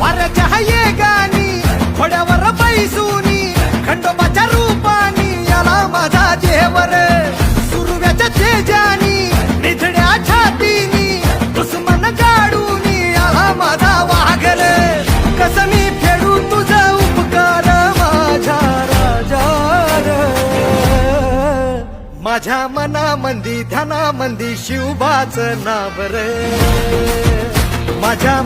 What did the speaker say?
वाऱ्याच्या हाये गाणी घोड्यावर बैसूनी खंडोबाच्या रूपानी याला माझा जेवर. सुरव्याच्या तेजानी निधड्या छातीनी दुश्मन गाडूनी याला माझा वाघर कस मी फेडू तुझा उपकार माझ्या राजार माझ्या मनामंदी ध्यानामंदी शिवबाच नाव रे. माझ्या